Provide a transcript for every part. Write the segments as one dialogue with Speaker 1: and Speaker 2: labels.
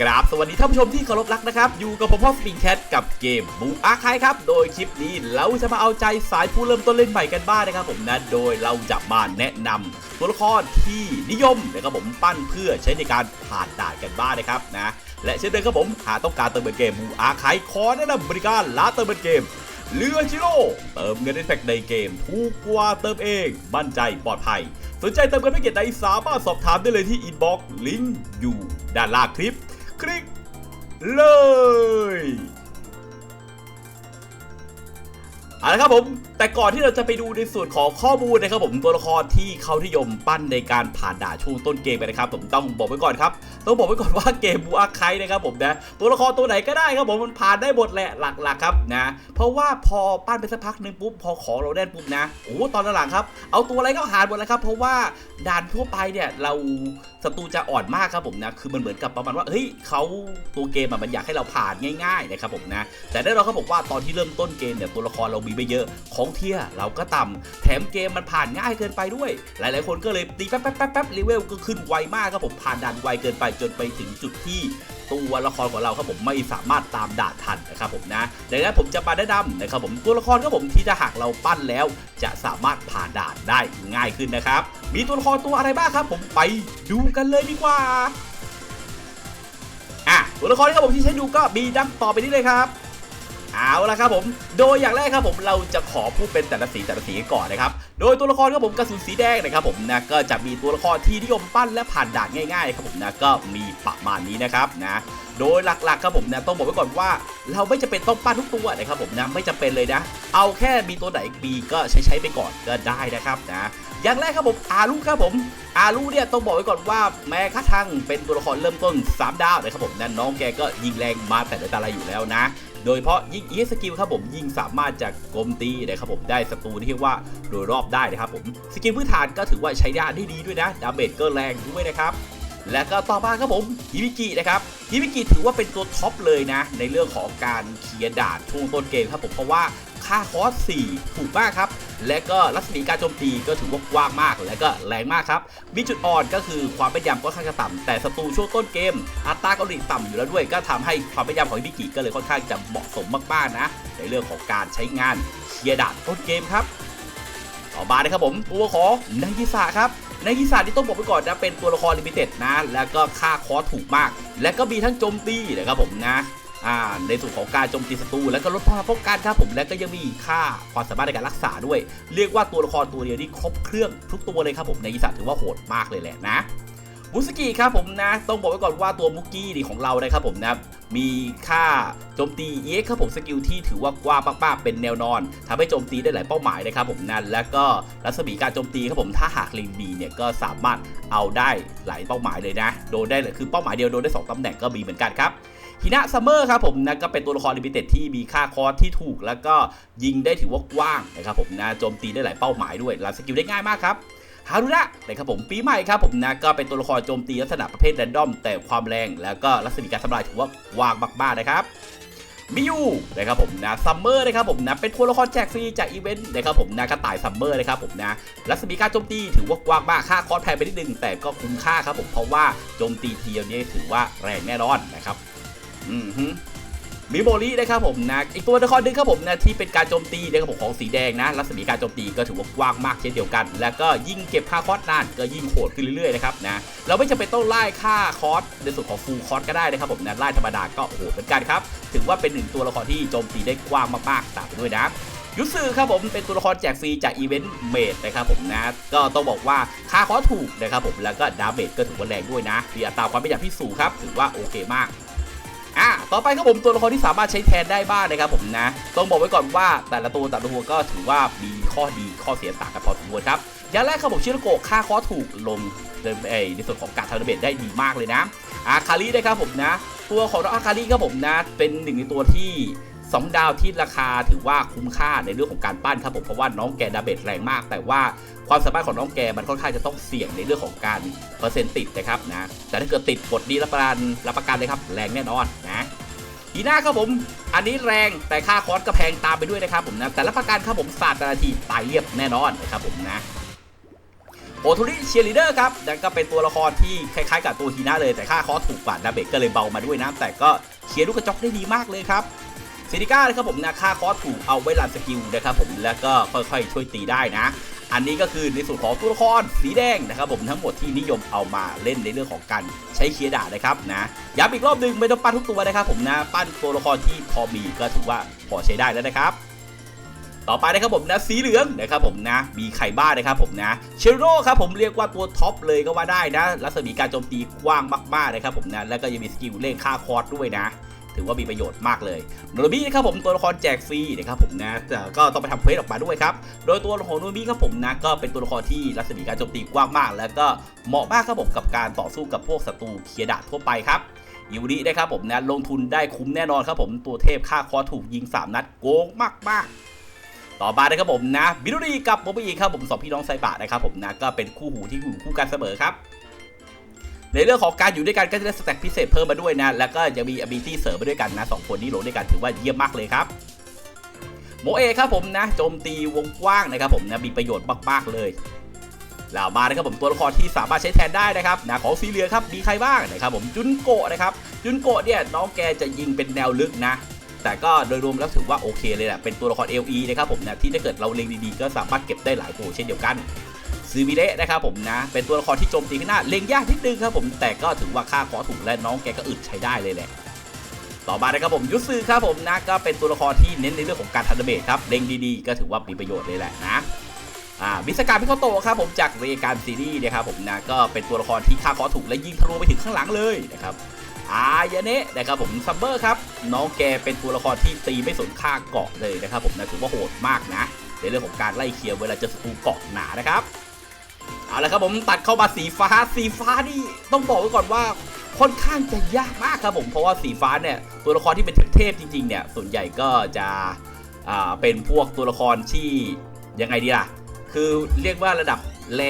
Speaker 1: กราบสวัสดีท่านผู้ชมที่เคารพรักนะครับ อยู่กับผมพ่อสปริงแคทกับเกมบูอาคายครับ โดยคลิปนี้เราจะมาเอาใจสายผู้เริ่มต้นเล่นใหม่กันบ้างนะครับผมนะโดยเราจะมาแนะนำตัวละครที่นิยมนะครับผมปั้นเพื่อใช้ในการผ่านด่านกันบ้างนะครับนะและเช่นเดิมครับผมหากต้องการเติมเงินเกมบูอาคายขอแนะนำบริการร้านเติมเงินเกมเรือจิโร่เติมเงินในแพ็กในเกมถูกกว่าเติมเองมั่นใจปลอดภัย สนใจเติมเงินแพ็กเกจใดสามารถสอบถามได้เลยที่อินบ็อกซ์ลิงก์อยู่ด้านล่างคลิป คลิกเลย เอาละครับผม แต่ก่อนที่เราจะไปดูในส่วนของข้อมูลนะครับผมตัวละครที่เขานิยมปั้นในการผ่านด่านช่วงต้นเกมไปนะครับ ผมต้องบอกไว้ก่อนครับต้องบอกไว้ก่อนว่าเกมบูอาไคนะครับผมนะตัวละครตัวไหนก็ได้ครับผมมันผ่านได้หมดแหละหลักๆครับนะเพราะว่าพอปั้นไปสักพักหนึ่งปุ๊บพอของเราแน่นปุ๊บนะโอ้ตอนหลังๆครับเอาตัวอะไรก็หารหมดแล้วครับ เพราะว่าด่านทั่วไปเนี่ยเราศัตรูจะอ่อนมากครับผมนะคือมันเหมือนกับประมาณว่าเฮ้ยเขาตัวเกมมันอยากให้เราผ่านง่ายๆนะครับผมนะแต่ได้เราเขาบอกว่าตอนที่เริ่มต้นเกมเนี่ยตัวละครเรามีไม่เยอะของเทียเราก็ต่ำแถมเกมมันผ่านง่ายเกินไปด้วย หลาย ๆ คนก็เลยตีแป๊บแป๊บแป๊บแป๊บเลเวลก็ขึ้นไวมากครับผมผ่านด่านไวเกินไปจนไปถึงจุดที่ตัวละครของเราครับผมไม่สามารถตามด่านทันนะครับผมนะดังนั้นผมจะมาแนะนำนะครับผมตัวละครครับผมที่ถ้าหากเราปั้นแล้ว จะสามารถผ่านด่านได้ง่ายขึ้นนะครับ มีตัวละครตัวอะไรบ้างครับผมไปดูกันเลยดีกว่าอะตัวละครที่ครับผมที่ใช้ดูก็มีดังต่อไปนี้เลยครับ เอาละครับผม โดยอย่างแรกครับผมเราจะขอพูดเป็นแต่ละสีแต่ละสีก่อนนะครับ โดยตัวละครครับผมกระสุนสีแดงนะครับผมนะก็จะมีตัวละครที่นิยมปั้นและผ่านด่านง่ายๆครับผมนะก็มีประมาณนี้นะครับนะโดยหลักๆครับผมนะต้องบอกไว้ก่อนว่า เราไม่จำเป็นต้องปั้นทุกตัวนะครับผมนะไม่จำเป็นเลยนะ เอาแค่มีตัวไหนมีก็ใช้ใช้ไปก่อนก็ได้นะครับนะอย่างแรกครับผมอารุครับผมอารุเนี่ยต้องบอกไว้ก่อนว่าแม้กระทั่งเป็นตัวละครเริ่มต้น 3 ดาวนะครับผมนั่นน้องแกก็ยิงแรงมาแต่ในตาลายอยู่แล้วนะ โดยเพราะยิงอีสกิลครับผมยิงสามารถจะโจมตีนะครับผมได้ศัตรูที่เรียกว่าโดยรอบได้นะครับผมสกิลพื้นฐานก็ถือว่าใช้ได้ได้ดีด้วยนะดาเมจก็แรงด้วยนะครับและก็ต่อมาครับผมฮิบิกินะครับฮิบิกิถือว่าเป็นตัวท็อปเลยนะ ในเรื่องของการเคลียร์ด่านช่วงต้นเกมครับผมเพราะว่าค่าคอส4ถูกมากครับ และก็รัศมีการโจมตีก็ถือว่ากว้างมาก และก็แรงมากครับ มีจุดอ่อนก็คือความแม่นยำก็ค่อนข้างจะต่ำแต่ศัตรูช่วงต้นเกม อัตราการหลีต่ำอยู่แล้วด้วย ก็ทำให้ความแม่นยำของฮิบิกิก็เลยค่อนข้างจะเหมาะสมมากๆนะ ในเรื่องของการใช้งานเคลียร์ดานต้นเกมครับต่อมานะครับผมตัวของนากิสะครับนากิสะที่ต้องบอกไปก่อนนะเป็นตัวละครลิมิเต็ดนะ แล้วก็ค่าคอถูกมาก และก็มีทั้งโจมตีนะครับผมนะ อ่าในส่วนของการโจมตีศัตรูแล้วก็ลดพลังป้องกันครับผมและก็ยังมีค่าความสามารถในการรักษาด้วย เรียกว่าตัวละครตัวเดียวที่ครบเครื่องทุกตัวเลยครับผมในากิสะถือว่าโหดมากเลยแหละนะมุสกิครับผมนะ ต้องบอกไว้ก่อนว่าตัวมุกกี้นี่ของเรานะครับผมนะมีค่าโจมตีเอ็กครับผมสกิลที่ถือว่ากว้างมากๆเป็นแนวนอนทำให้โจมตีได้หลายเป้าหมายนะครับผมนะแล้วก็รัศมีการโจมตีครับผมถ้าหากลิงดีเนี่ยก็สามารถเอาได้หลายเป้าหมายเลยนะ โดนได้เลยคือเป้าหมายเดียวโดนได้สองตำแหน่งก็มีเหมือนกันครับ ฮินะซัมเมอร์ครับผมนะก็เป็นตัวละครลิมิเต็ดที่มีค่าคอสที่ถูก แล้วก็ยิงได้ถือว่ากว้างนะครับผมนะโจมตีได้หลายเป้าหมายด้วยรับสกิลได้ง่ายมากครับฮารุระนะครับผมปีใหม่ครับผมนะก็เป็นตัวละครโจมตีลักษณะประเภทแรนดอม แต่ความแรงแล้วก็รัศมีการทำลายถือว่าวางมากๆนะครับมิยูนะครับผมนะซัมเมอร์นะครับผมนะเป็นตัวละครแจกฟรีจากอีเวนต์นะครับผมนะกระต่ายซัมเมอร์นะครับผมนะรัศมีการโจมตีถือว่ากว้างมากค่าคอสแพงไปนิดนึงแต่ก็คุ้มค่าครับผมเพราะว่าโจมตีทีเดียวนี้ถือว่าแรงแน่นอนนะครับ อือฮึมิโมรินะครับผมนะอีกตัวละครหนึงครับผมนะที่เป็นการโจมตีนะครับผมของสีแดงนะรัศมีการโจมตีก็ถือว่ากว้างมากเช่นเดียวกัน แล้วก็ยิ่งเก็บค่าคอสนานก็ยิ่งโหดขึ้นเรื่อยๆนะครับนะเราไม่จำเป็นต้องไล่ค่าคอสในส่วนของฟูลคอสก็ได้นะครับผมนะไล่ธรรมดาก็โหดเหมือนกันครับถือว่าเป็นหนึ่งตัวละครที่โจมตีได้กว้างมากๆตามไปด้วยนะยุสึครับผมเป็นตัวละครแจกฟรีจากอีเวนต์เมดนะครับผมนะก็ต้องบอกว่าค่าคอสถูกนะครับผมแล้วก็ดาเมจก็ถือว่าแรงด้วยนะมีอัตราความเป็นอย่างที่สูงครับถือว่าโอเคมาก อะต่อไปครับผมตัวละครที่สามารถใช้แทนได้บ้างนะครับผมนะ ต้องบอกไว้ก่อนว่าแต่ละตัวแต่ละตัวก็ถือว่ามีข้อดีข้อเสียต่างกันพอสมควรครับอย่างแรกครับผมชิโรโกะค่าคอถูกลงในในส่วนของการทำดาเมจได้ดีมากเลยนะอาคารินะครับผมนะ ตัวของน้องอาคาริครับผมนะ เป็นหนึ่งในตัวที่ 2 ดาวที่ราคาถือว่าคุ้มค่าในเรื่องของการปั้นครับผมเพราะว่าน้องแกดาเมจแรงมาก แต่ว่าความสามารถของน้องแกมันค่อนข้างจะต้องเสี่ยงในเรื่องของการเปอร์เซ็นต์ติดนะครับนะแต่ถ้าเกิดติดกดดีรับประกันรับประกันเลยครับแรงแน่นอนนะอีน่าครับผม อันนี้แรงแต่ค่าคอร์สก็แพงตามไปด้วยนะครับผมนะแต่ละประกันครับผมศาสตร์ต่ละทีตายเรียบแน่นอนนะครับผมนะโอทูริเชียร์ลีเดอร์ครับนั่นก็เป็นตัวละครที่คล้ายๆกับตัวฮีน่าเลยแต่ค่าคอสถูกกว่าดาเบจก็เลยเบามาด้วยนะแต่ก็เคลียร์ลูกกระจอกได้ดีมากเลยครับ ซินิก้านะครับผมนะค่าคอสถูกเอาไว้รันสกิลนะครับผมแล้วก็ค่อยๆ ช่วยตีได้นะ อันนี้ก็คือในส่วนของตัวละครสีแดงนะครับผมทั้งหมดที่นิยมเอามาเล่นในเรื่องของการใช้เคียดานะครับนะย้ำอีกรอบหนึ่งไม่ต้องปั้นทุกตัวนะครับผมนะปั้นตัวละครที่พอมีก็ถือว่าพอใช้ได้แล้วนะครับต่อไปนะครับผมนะสีเหลืองนะครับผมนะ มีใครบ้านะครับผมนะเชโร่ครับผมเรียกว่าตัวท็อปเลยก็ว่าได้นะรัศมีการโจมตีกว้างมากๆนะครับผมนะแล้วก็ยังมีสกิลเล่นค่าคอร์สด้วยนะ ถือว่ามีประโยชน์มากเลยโนบินะครับผมตัวละครแจกฟรีนะครับผมนะแต่ก็ต้องไปทำเควสออกมาด้วยครับโดยตัวของโนบิครับผมนะก็เป็นตัวละครที่รัศมีการโจมตีกว้างมาก แล้วก็เหมาะมากครับผมกับการต่อสู้กับพวกศัตรูเคียดาทั่วไปครับยูรินะครับผมนะลงทุนได้คุ้มแน่นอนครับผมตัวเทพค่าคอถูกยิง 3 นัดโกงมากๆต่อมานะครับผมนะ บิรุรีกับโมบีครับผมสองพี่น้องไซบะนะครับผมนะก็เป็นคู่หูที่อยู่คู่กันเสมอครับ ในเรื่องของการอยู่ด้วยกันก็จะได้สแต็กพิเศษเพิ่มมาด้วยนะ แล้วก็จะมี ability เสริมมาด้วยกันนะสองคนนี้ลงด้วยกันถือว่าเยี่ยมมากเลยครับโมเอครับผมนะโจมตีวงกว้างนะครับผมนะมีประโยชน์มากๆเลยแล้วมานะครับผมตัวละครที่สามารถใช้แทนได้นะครับนะของสีเหลืองครับมีใครบ้างนะครับผมจุนโกะนะครับจุนโกะเนี่ยน้องแกจะยิงเป็นแนวลึกนะ แต่ก็โดยรวมแล้วถือว่าโอเคเลยแหละเป็นตัวละคร LE นะครับผมนะที่ถ้าเกิดเราเล็งดีๆ ก็สามารถเก็บได้หลายตัวเช่นเดียวกัน ซูมิเละนะครับผมนะ เป็นตัวละครที่โจมตีข้างหน้าเล็งยากนิดนึงครับผมแต่ก็ถือว่าค่าขอถูกและน้องแกก็อึดใช้ได้เลยแหละต่อมานะครับผมยุซึครับผมนะก็เป็นตัวละครที่เน้นในเรื่องของการทันเดเบตครับเล็งดีๆ ก็ถือว่ามีประโยชน์เลยแหละนะอ่ามิสการพิโคโตะครับผมจากเรการซีรีส์นะครับผมนะก็เป็นตัวละครที่ค่าขอถูกและยิงทะลุไปถึงข้างหลังเลยนะครับอายเนะนะครับผมซัมเบอร์ครับน้องแกเป็นตัวละครที่ตีไม่สนค่าเกาะเลยนะครับผมนะถือว่าโหดมากนะในเรื่องของการไล่เคลียร์เวลาเจอศัตรูเกาะหนานะครับ เอาละครับผมตัดเข้ามาสีฟ้าสีฟ้านี่ต้องบอกไว้ก่อนว่าค่อนข้างจะยากมากครับผมเพราะว่าสีฟ้าเนี่ยตัวละครที่เป็นเทพจริงๆเนี่ยส่วนใหญ่ก็จะเป็นพวกตัวละครที่ยังไงดีล่ะ คือเรียกว่าระดับแร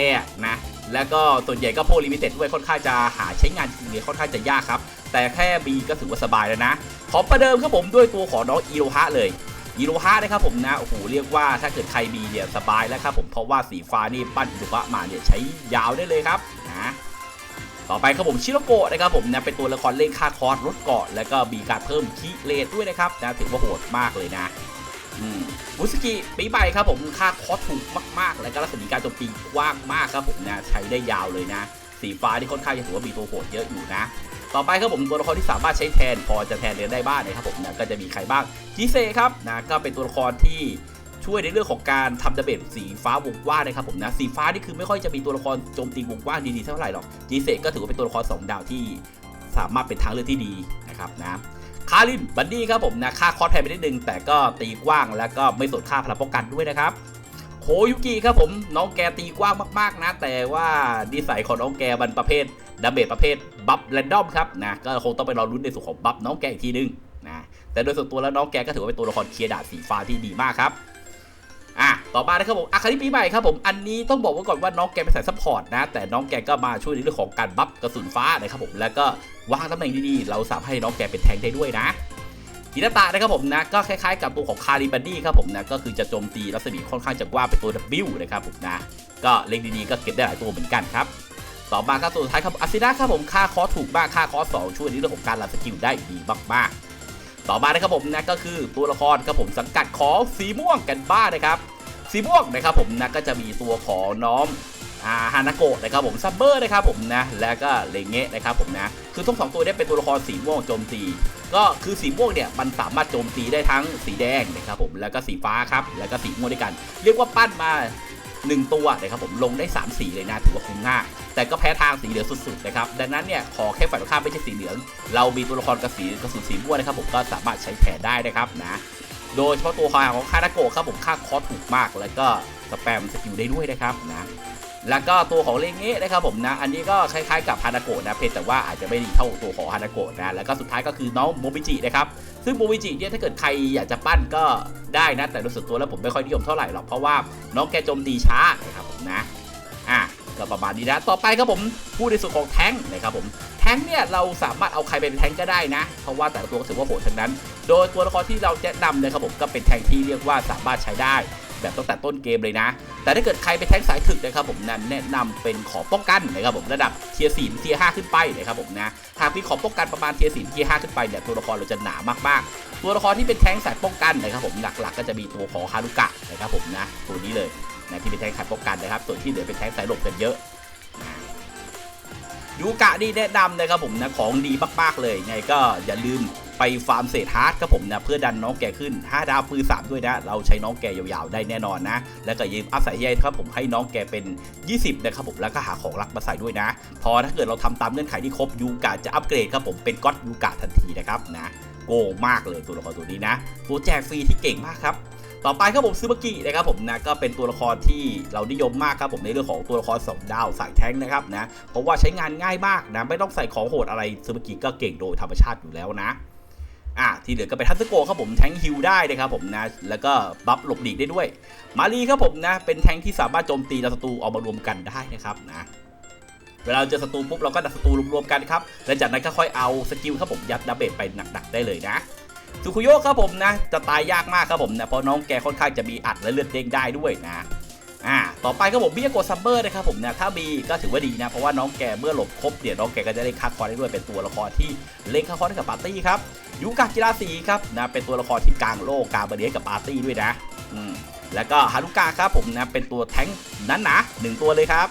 Speaker 1: นะ แล้วก็ส่วนใหญ่ก็โพลิมิเต็ดด้วยค่อนข้างจะหาใช้งานจริงๆค่อนข้างจะยากครับ แต่แค่บีก็ถือว่าสบายแล้วนะ ขอประเดิมครับผมด้วยตัวของน้องอีโรฮะเลย อีโรฮะนะครับผมนะโอ้โหเรียกว่าถ้าเกิดใครมีเนี่ยสบายแล้วครับผมเพราะว่าสีฟ้านี่ปั้นอีโรฮะมาเนี่ยใช้ยาวได้เลยครับนะต่อไปครับผมชิโรโกะนะครับผมนะเป็นตัวละครเล่นค่าคอร์สลดเกาะแล้วก็มีการเพิ่มคีเลทด้วยนะครับนะถือว่าโหดมากเลยนะอืมมุสกิปีใบครับผมค่าคอร์สถูกมากๆ แล้วก็รัศมีการโจมตีกว้างมากครับผมนะใช้ได้ยาวเลยนะ สีฟ้าที่ค่อนข้างจะถือว่ามีตัวโหดเยอะอยู่นะ ต่อไปครับผมตัวละครที่สามารถใช้แทนพอจะแทนเรียนได้บ้างนะครับผมนะก็จะมีใครบ้างจิเซครับนะก็เป็นตัวละครที่ช่วยในเรื่องของการทำดาเมจสีฟ้าวงกว้างนะครับผมนะสีฟ้านี่คือไม่ค่อยจะมีตัวละครโจมตีวงกว้างดีๆเท่าไหร่หรอกจิเซก็ถือว่าเป็นตัวละครสองดาวที่สามารถเป็นทางเลือกที่ดีนะครับนะคารินบันดี้ครับผมนะค่าคอร์สแพงไปนิดนึง แต่ก็ตีกว้างแล้วก็ไม่สนค่าพลังป้องกันด้วยนะครับโคยุกิครับผมน้องแกตีกว้างมากๆนะ แต่ว่าดีไซน์ของน้องแกมันประเภท ดาเมจประเภทบัฟแรนดอมครับนะก็คงต้องไปรอรุ้นในส่วนของบัฟน้องแกอีกทีนึงนะแต่โดยส่วนตัวแล้วน้องแกก็ถือว่าเป็นตัวละครเคลียร์ดาบสีฟ้าที่ดีมากครับอะต่อมานะครับผมอาคาริปีใหม่ครับผมอันนี้ต้องบอกไว้ก่อนว่าน้องแกเป็นสายซัพพอร์ตนะ แต่น้องแกก็มาช่วยในเรื่องของการบัฟกระสุนฟ้านะครับผมแล้วก็วางตำแหน่งดีๆ เราสามารถให้น้องแกเป็นแทงได้ด้วยนะฮินาตะนะครับผมนะก็คล้ายๆกับตัวของคาริบันดี้ครับผมนะก็คือจะโจมตีรัศมีค่อนข้างจะกว้างเป็นตัว W นะครับผมนะก็เล็งดีๆก็เก็บได้หลายตัวเหมือนกันครับ ต่อมาครับตัวสุดท้ายครับอาซินะครับผมค่าคอถูกมากค่าคอสองช่วยในเรื่องของการรันสกิลได้ดีมากๆ ต่อมานะครับผมนะก็คือตัวละครครับผมสังกัดของสีม่วงกันบ้างนะครับ สีม่วงนะครับผมนะก็จะมีตัวของน้องอาฮานาโกะนะครับผมซัมเบอร์นะครับผมนะแล้วก็เลงเงะนะครับผมนะคือทั้งสองตัวนี้เป็นตัวละครสีม่วงโจมตี ก็คือสีม่วงเนี่ยมันสามารถโจมตีได้ทั้งสีแดงนะครับผมแล้วก็สีฟ้าครับแล้วก็สีม่วงด้วยกัน เรียกว่าปั้นมา 1 ตัวนะครับผมลงได้ 3 สีเลยนะถือว่าคุ้มง่ายแต่ก็แพ้ทางสีเหลืองสุดๆนะครับดังนั้นเนี่ยขอแค่ฝ่ายตรงข้ามไม่ใช่สีเหลือง เรามีตัวละครกระสีกระสุนสีม่วงนะครับผมก็สามารถใช้แทนได้นะครับนะโดยเฉพาะตัวของคานาโกะครับผมค่าคอสถูกมาก แล้วก็สแปมสกิลได้ด้วยนะครับนะแล้วก็ตัวของเลงเงะนะครับผมนะ อันนี้ก็คล้ายๆกับฮานาโกะนะ เพียงแต่ว่าอาจจะไม่ดีเท่าตัวของฮานาโกะนะ แล้วก็สุดท้ายก็คือน้องโมบิจินะครับ ซึ่งโมวิจิเนี่ยถ้าเกิดใครอยากจะปั้นก็ได้นะ แต่รู้สึกตัวแล้วผมไม่ค่อยนิยมเท่าไหร่หรอกเพราะว่าน้องแกโจมตีช้านะครับผมนะอะก็ประมาณนี้นะต่อไปครับผมพูดในส่วนของแท้งนะครับผมแท้งเนี่ยเราสามารถเอาใครเป็นแท้งก็ได้นะ เพราะว่าแต่ละตัวก็ถือว่าโหดทั้งนั้น โดยตัวละครที่เราแนะนำนะครับผมก็เป็นแท้งที่เรียกว่าสามารถใช้ได้ แบบตั้งแต่ต้นเกมเลยนะ แต่ถ้าเกิดใครไปแท้งสายถึกนะครับผมนะแนะนำเป็นขอป้องกันนะครับผมระดับเทียร์สี่เทียร์ห้าขึ้นไปนะครับผมนะหากมีขอป้องกันประมาณเทียร์สี่เทียร์ห้าขึ้นไปเนี่ยตัวละครเราจะหนามากๆ ตัวละครที่เป็นแท้งสายป้องกันนะครับผมหลักๆ ก็จะมีตัวของฮารุกะนะครับผมนะตัวนี้เลยนะที่เป็นแท้งสายป้องกันนะครับส่วนที่เหลือเป็นแท้งสายหลบกันเยอะนะยูกะนี่แนะนำนะครับผมนะของดีมากๆเลยไงก็อย่าลืม ไปฟาร์มเศษฮาร์ดครับผมนะเพื่อดันน้องแกขึ้น 5 ดาวปืน3ด้วยนะ เราใช้น้องแกยาวๆได้แน่นอนนะ แล้วก็ยืมอัพสายใยครับผมให้น้องแกเป็น 20นะครับผมแล้วก็หาของรักมาใส่ด้วยนะ พอถ้าเกิดเราทำตามเงื่อนไขที่ครบยูกะจะอัปเกรดครับผมเป็นก็อดยูกะทันทีนะครับนะโกงมากเลยตัวละครตัวนี้นะตัวแจกฟรีที่เก่งมากครับต่อไปครับผมซูบากินะครับผมนะก็เป็นตัวละครที่เรานิยมมากครับผมในเรื่องของตัวละครสองดาวสายแท้งนะครับนะเพราะว่าใช้งานง่ายมากนะไม่ต้องใส่ของโหดอะไรซูบากิก็เก่งโดยธรรมชาติอยู่แล้วนะ อะที่เหลือก็เป็นทัตสึโกะครับผมแทงฮิลได้นะครับผมนะแล้วก็บัฟหลบหลีกได้ด้วย มารีครับผมนะเป็นแทงที่สามารถโจมตีศัตรูออกมารวมกันได้นะครับนะเวลาเจอศัตรูปุ๊บเราก็ดักศัตรูรวมๆกันครับและจากนั้นก็ค่อยเอาสกิลครับผมยัดดาเบจไปหนักๆได้เลยนะสุคุโยะครับผมนะจะตายยากมากครับผมนะเพราะน้องแกค่อนข้างจะมีอัดและเลือดเด้งได้ด้วยนะ อ่าต่อไปครับผมบิยาโกซัมเบอร์นะครับผมนะถ้ามีก็ถือว่าดีนะ เพราะว่าน้องแกเมื่อหลบครบเดี๋ยวน้องแกก็จะได้คัดคอร์ได้ด้วยเป็นตัวละครที่เล่นคัดคอร์ให้กับปาร์ตี้ครับยูกากิราสีครับนะเป็นตัวละครที่กลางโลกกลางประเดียกับปาร์ตี้ด้วยนะอืมแล้วก็ฮารุกะครับผมนะเป็นตัวแท้งนั้นนาหนึ่งตัวเลยครับ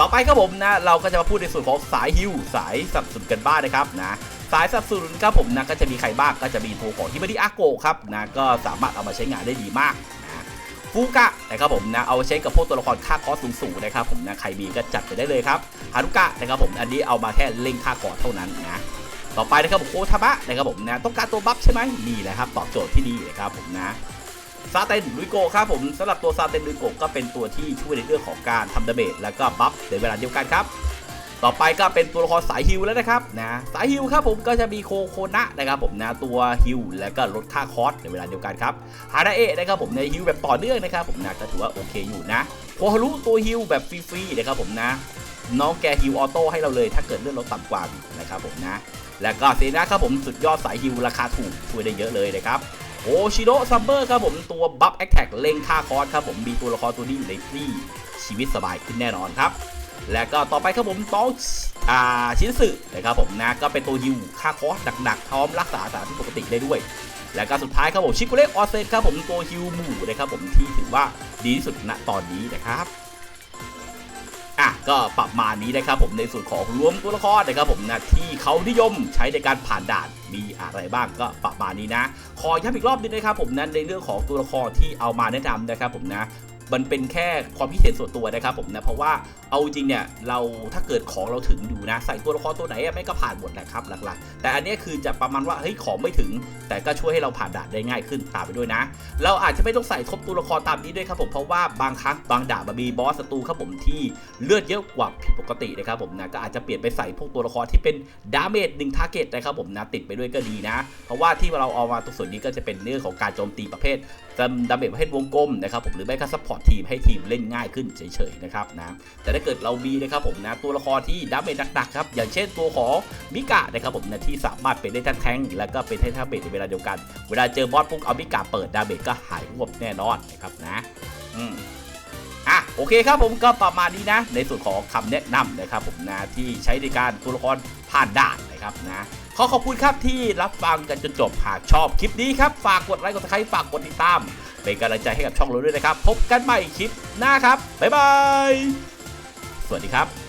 Speaker 1: ต่อไปครับผมนะเราก็จะมาพูดในส่วนของสายฮิวสายสับสนุนกันบ้างนะครับนะสายสับสนุนครับผมนะก็จะมีใครบ้างก็จะมีตัวของฮิบาริอาโกครับนะก็สามารถเอามาใช้งานได้ดีมาก ฟูกะนะครับผมนะเอาไว้ใช้กับพวกตัวละครค่าคอสสูงๆนะครับผมนะใครมีก็จัดไปได้เลยครับฮารุกะนะครับผมอันนี้เอามาแค่เล่งค่าคอสเท่านั้นนะต่อไปนะครับผมโคทามะนะครับผมนะต้องการตัวบัฟใช่ไหมนี่แหละครับตอบโจทย์ที่ดีนะครับผมนะซาเตนลุยโกครับผมสำหรับตัวซาเตนลุยโกก็เป็นตัวที่ช่วยในเรื่องของการทำดาเมจแล้วก็บัฟในเวลาเดียวกันครับ ต่อไปก็เป็นตัวละครสายฮิลแล้วนะครับนะสายฮิลครับผมก็จะมีโคโคนะนะครับผมนะตัวฮิลแล้วก็ลดค่าคอสในเวลาเดียวกันครับฮาราเอะนะครับผมในฮิลแบบต่อเนื่องนะครับผมนะก็ถือว่าโอเคอยู่นะโคฮารุตัวฮิลแบบฟรีๆนะครับผมนะน้องแกฮิลออโต้ให้เราเลย ถ้าเกิดเลื่อนรถต่ำกว่านะครับผมนะ แล้วก็เซนะครับผมสุดยอดสายฮิลราคาถูกช่วยได้เยอะเลยนะครับโอชิโร่ซัมเบอร์ครับผมตัวบัฟแอคแท็กเล็งค่าคอสครับผมมีตัวละครตัวนี้อยู่ในที่ชีวิตสบายขึ้นแน่นอนครับ แล้วก็ต่อไปครับผมต้องอ่าชิ้นสึนะครับผมนะก็เป็นตัวฮิวค่าคอสหนักๆพร้อมรักษาสานที่ปกติได้ด้วย แล้วก็สุดท้ายครับผมชิคุเล็กออเซนครับผมตัวฮิวหมู่นะครับผมที่ถือว่าดีที่สุดณตอนนี้นะครับอะก็ประมาณนี้นะครับผมในส่วนของรวมตัวละครนะครับผมนะที่เขานิยมใช้ในการผ่านด่านมีอะไรบ้างก็ประมาณนี้นะ ขอย้ำอีกรอบนึงนะครับผมนั้นในเรื่องของตัวละครที่เอามาแนะนำนะครับผมนะ มันเป็นแค่ความคิดเห็นส่วนตัวนะครับผมนะเพราะว่าเอาจริงเนี่ยเราถ้าเกิดของเราถึงอยู่นะ ใส่ตัวละครตัวไหนไม่ก็ผ่านหมดนะครับหลักๆ แต่อันนี้คือจะประมาณว่าเฮ้ยของไม่ถึง แต่ก็ช่วยให้เราผ่านด่านได้ง่ายขึ้นตามไปด้วยนะ เราอาจจะไม่ต้องใส่ครบตัวละครตามนี้ด้วยครับผมเพราะว่าบางครั้งบางด่านมันมีบอสศัตรูครับผมที่เลือดเยอะกว่าผิดปกตินะครับผมนะก็อาจจะเปลี่ยนไปใส่พวกตัวละครที่เป็นดาเมจหนึ่งทาร์เก็ตนะครับผมนะติดไปด้วยก็ดีนะ เพราะว่าที่เราเอามาตรงส่วนนี้ก็จะเป็นเรื่องของการโจมตีประเภทดาเมจประเภทวงกลมนะครับผมหรือไม่ก็ซัพพอร์ตทีมให้ทีมเล่นง่ายขึ้นเฉยๆนะครับนะแต่ถ้าเกิดเรามีนะครับผมนะตัวละครที่ดาเมจหนักๆครับอย่างเช่นตัวของมิกะนะครับผมนะที่สามารถเป็นได้ทั้งแทงแล้วก็เป็นได้ทั้งเบจในเวลาเดียวกัน เวลาเจอบอสปุ๊บเอามิกะเปิดดาเมจก็หายรวบแน่นอนนะครับนะอืมอะโอเคครับผมก็ประมาณนี้นะ ในส่วนของคำแนะนำนะครับผมนะที่ใช้ในการตัวละครผ่านด่านนะครับนะ ขอขอบคุณครับที่รับฟังกันจนจบหากชอบคลิปนี้ครับ ฝากกดไลค์กดซับสไครต์ฝากกดติดตาม เป็นกำลังใจให้กับช่องเราด้วยนะครับ พบกันใหม่คลิปหน้าครับบ๊ายบายสวัสดีครับ